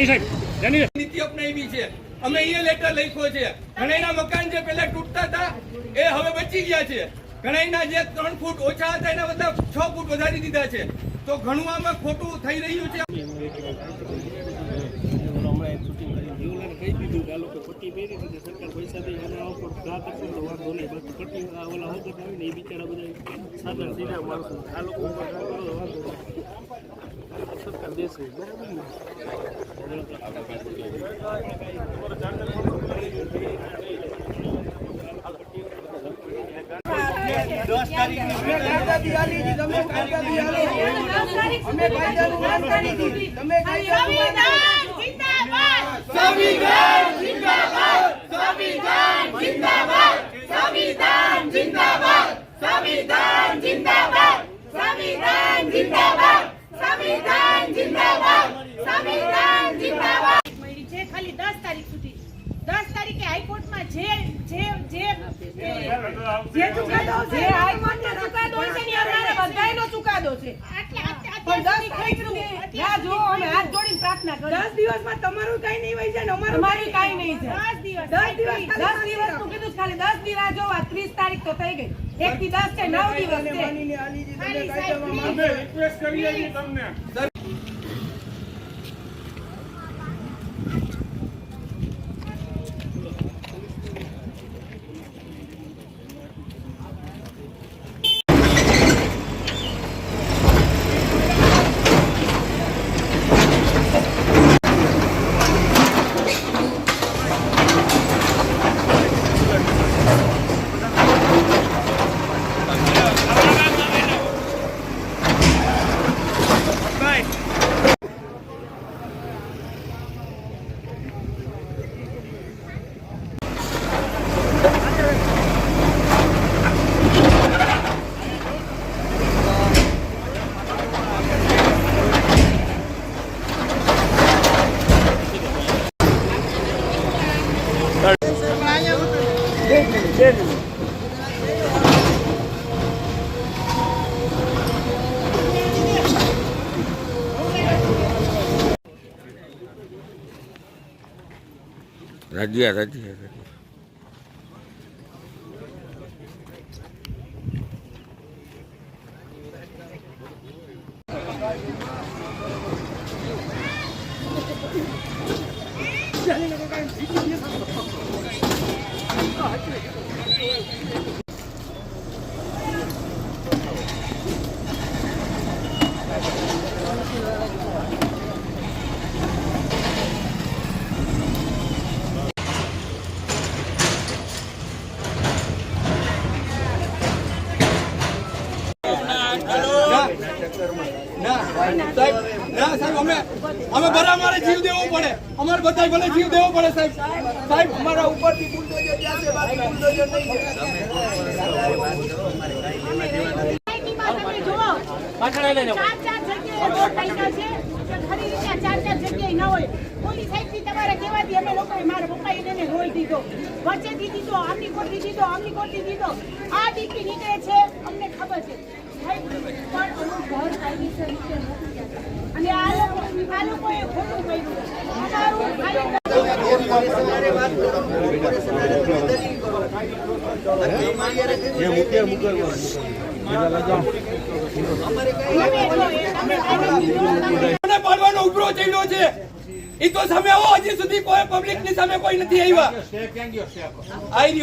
જાની સાહેબ, જાની નીતિ અપનાવી છે. અમે અહીંયા લેટર લખ્યો છે. ઘણાના મકાન જે પેલા તૂટતા હતા, એ હવે બચી ગયા છે. ઘણાના જે ત્રણ ફૂટ ઓછા હતા, એના બધા છ ફૂટ વધારી દીધા છે. તો ઘણું આમાં ખોટું થઈ રહ્યું છે. જીવલાને કહી દીધું કે આ લોકો પટ્ટી પહેરી હતી સરકાર પૈસા દે અને આ ઉપર ઘા કરશે તો વાંધો નહીં. બાકી પટ્ટી આ ઓલા હોગટ આવે ને એ બિચારા બધા સાદા સીધા માણસો. આ લોકો ઉપર ઘા કરો તો વાંધો સરકાર દેશે. બરાબર ને સંવિધાન જિંદાબાદ સંવિધાન જિંદાબાદ સંવિધાન જિંદાબાદ સંવિધાન જિંદાબાદ સંવિધાન જિંદાબાદ મળી છે ખાલી 10 તારીખ સુધી. 10 તારીખે હાઈકોર્ટમાં જે જે જે જે ચુકાદો છે હાઈકોર્ટનો ચુકાદો છે ને અમારે બધાયનો ચુકાદો છે. પણ દસ તારીખ સુધી ના. જો અમે હાથ જોડીને પ્રાર્થના કરી દસ દિવસમાં તમારું કઈ નહીં હોય છે ને અમારું કાઈ નહીં છે દસ દિવસ દસ દિવસ ખાલી દસ દિવસ જો આ ત્રીસ તારીખ તો થઈ ગઈ. એક થી દસ છે નવ દિવસ છે. માનીને આલીજી તમે ખાલી કાયદામાં સાહેબ, ના સાહેબ અમે અમે બરાબર જીવ દેવો પડે અમારે બધા ભલે જીવ દેવો પડે સાહેબ સાહેબ અમારા ઉપરથી બુલડોઝર છે બાકી ચાર ચાર જગ્યાએ ન હોય પોલીસ સાહેબથી તમારે કહેવાથી અમે લોકોએ મારા પપ્પાએ એને રોઈ દીધો વચ્ચેથી દીધો આમની કોટથી દીધો આમની કોટથી દીધો આ દીકરી નીકળે છે અમને ખબર છે પણ અને આ લોકો આ ખોટું કર્યું પાડવાનો ઉભરો છે. એ તો સામે આવો, હજી સુધી કોઈ પબ્લિક સામે કોઈ નથી આવ્યા. આઈ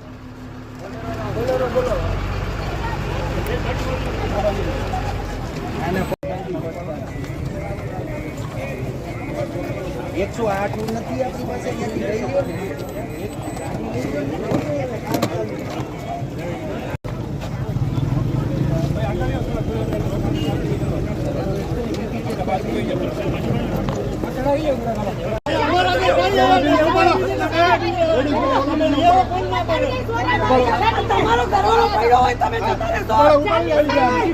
એકસો આઠ નથી આપણી પાસે અહીંયાથી લઈ તમારો કરવાનો પડ્યો હોય તમે જતા રહેશો.